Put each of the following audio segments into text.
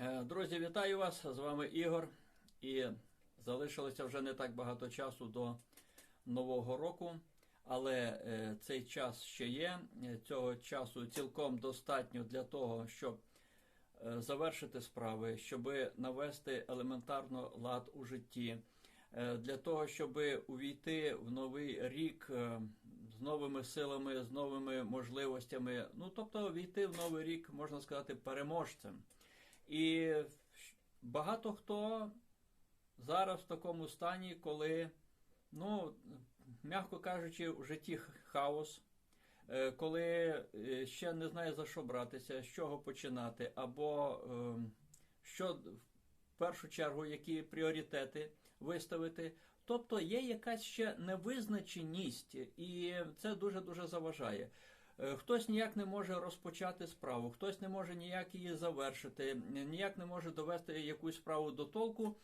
Е, Друзі, вітаю вас! З вами Ігор. І залишилося вже не так багато часу до Нового року, але е, цей час ще є. Е, Цього часу цілком достатньо для того, щоб завершити справи, щоб навести елементарно лад у житті, для того, щоб увійти в новий рік з новими силами, з новими можливостями. Ну, тобто, війти в новий рік, можна сказати, переможцем. І багато хто зараз в такому стані, коли, ну, м'яко кажучи, в житті хаос, е, коли е, ще не знає за що братися, з чого починати, або е, що в першу чергу, які пріоритети виставити. Тобто є якась ще невизначеність, і це дуже-дуже заважає. Е, Хтось ніяк не може розпочати справу, хтось не може ніяк її завершити, ніяк не може довести якусь справу до толку,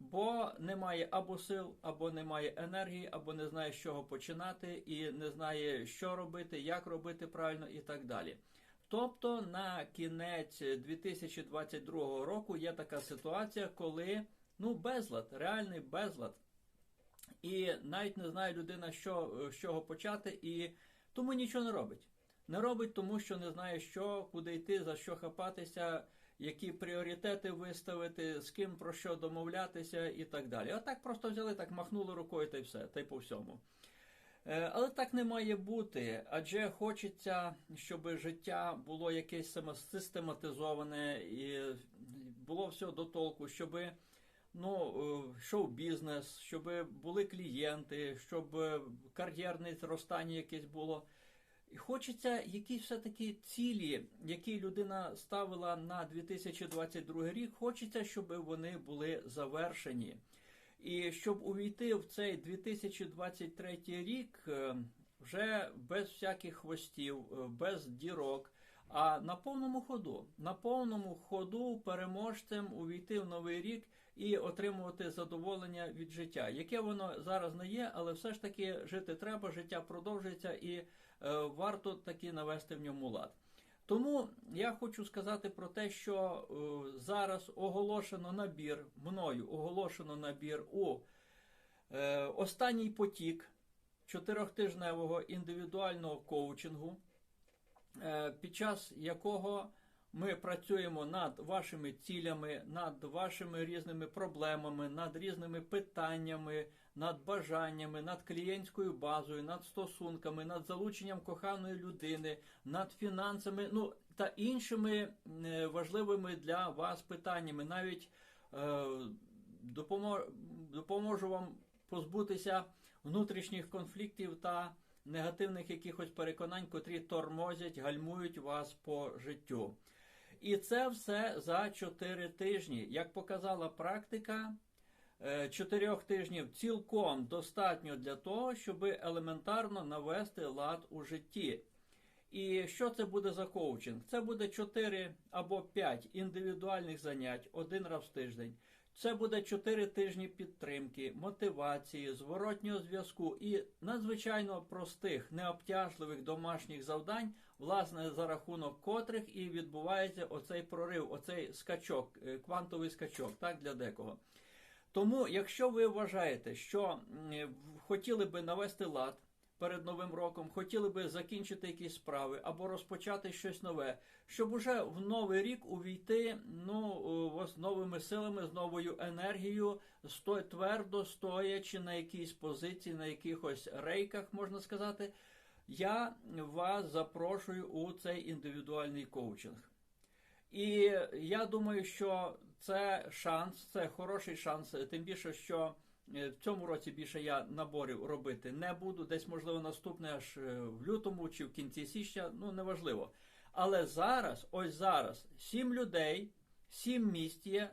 бо немає або сил, або немає енергії, або не знає, з чого починати, і не знає, що робити, як робити правильно і так далі. Тобто на кінець 2022 року є така ситуація, коли ну, безлад, реальний безлад. І навіть не знає людина, що, з чого почати, і тому нічого не робить. Не робить, тому що не знає, що, куди йти, за що хапатися, які пріоритети виставити, з ким про що домовлятися і так далі. А так просто взяли, так махнули рукою та й все, та й по всьому. Е, Але так не має бути, адже хочеться, щоб життя було якесь систематизоване і було все до толку, щоб ну, е, шоу-бізнес, щоб були клієнти, щоб е, кар'єрне зростання якесь було. Хочеться якісь все-таки цілі, які людина ставила на 2022 рік, хочеться, щоб вони були завершені. І щоб увійти в цей 2023 рік е, вже без всяких хвостів, без дірок, а на повному ходу, на повному ходу переможцем увійти в новий рік і отримувати задоволення від життя, яке воно зараз не є, але все ж таки жити треба, життя продовжується і е, варто таки навести в ньому лад. Тому я хочу сказати про те, що е, зараз оголошено набір мною оголошено набір у е, останній потік чотирьохтижневого індивідуального коучингу, під час якого ми працюємо над вашими цілями, над вашими різними проблемами, над різними питаннями, над бажаннями, над клієнтською базою, над стосунками, над залученням коханої людини, над фінансами, ну та іншими е, важливими для вас питаннями. Навіть е, допомо- допоможу вам позбутися внутрішніх конфліктів та негативних якихось переконань, котрі тормозять, гальмують вас по життю. І це все за 4 тижні. Як показала практика, е, чотирьох тижнів цілком достатньо для того, щоб елементарно навести лад у житті. І що це буде за коучинг? Це буде 4 або 5 індивідуальних занять один раз в тиждень. Це буде 4 тижні підтримки, мотивації, зворотнього зв'язку і надзвичайно простих, необтяжливих домашніх завдань, власне, за рахунок котрих і відбувається оцей прорив, оцей скачок, е, квантовий скачок, так для декого. Тому, якщо ви вважаєте, що хотіли би навести лад перед новим роком, хотіли би закінчити якісь справи або розпочати щось нове, щоб уже в новий рік увійти ну, з новими силами, з новою енергією, сто, твердо стоячи на якійсь позиції, на якихось рейках, можна сказати, я вас запрошую у цей індивідуальний коучинг. І я думаю, що це шанс, це хороший шанс, тим більше, що в цьому році більше я наборів робити не буду. Десь, можливо, наступне аж е, в лютому чи в кінці січня, ну неважливо. Але зараз, ось зараз, сім людей, сім місць є.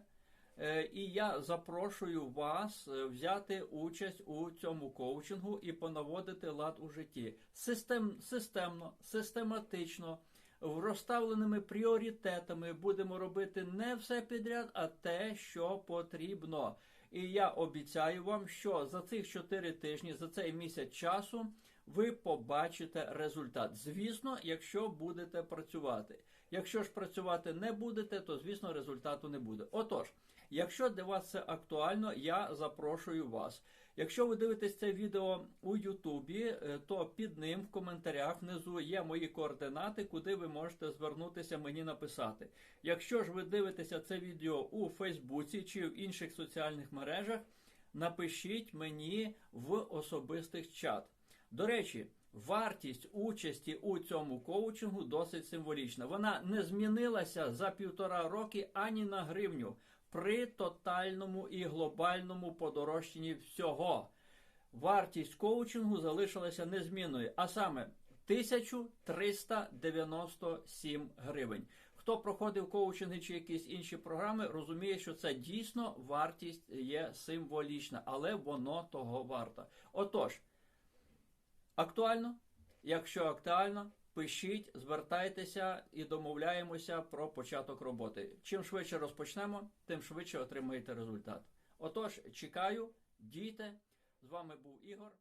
Е, І я запрошую вас е, взяти участь у цьому коучингу і понаводити лад у житті. Систем, системно, систематично, розставленими пріоритетами будемо робити не все підряд, а те, що потрібно. І я обіцяю вам, що за цих 4 тижні, за цей місяць часу, ви побачите результат. Звісно, якщо будете працювати. Якщо ж працювати не будете, то звісно результату не буде. Отож, якщо для вас це актуально, я запрошую вас. Якщо ви дивитесь це відео у Ютубі, е, то під ним в коментарях внизу є мої координати, куди ви можете звернутися мені написати. Якщо ж ви дивитеся це відео у Фейсбуці чи в інших соціальних мережах, напишіть мені в особистих чат. До речі, вартість участі у цьому коучингу досить символічна. Вона не змінилася за півтора роки ані на гривню при тотальному і глобальному подорожчанні всього. Вартість коучингу залишилася незмінною, а саме 1397 гривень. Хто проходив коучинги чи якісь інші програми, розуміє, що це дійсно вартість є символічна, але воно того варто. Отож, актуально? Якщо актуально, пишіть, звертайтеся і домовляємося про початок роботи. Чим швидше розпочнемо, тим швидше отримаєте результат. Отож, чекаю, дійте. З вами був Ігор.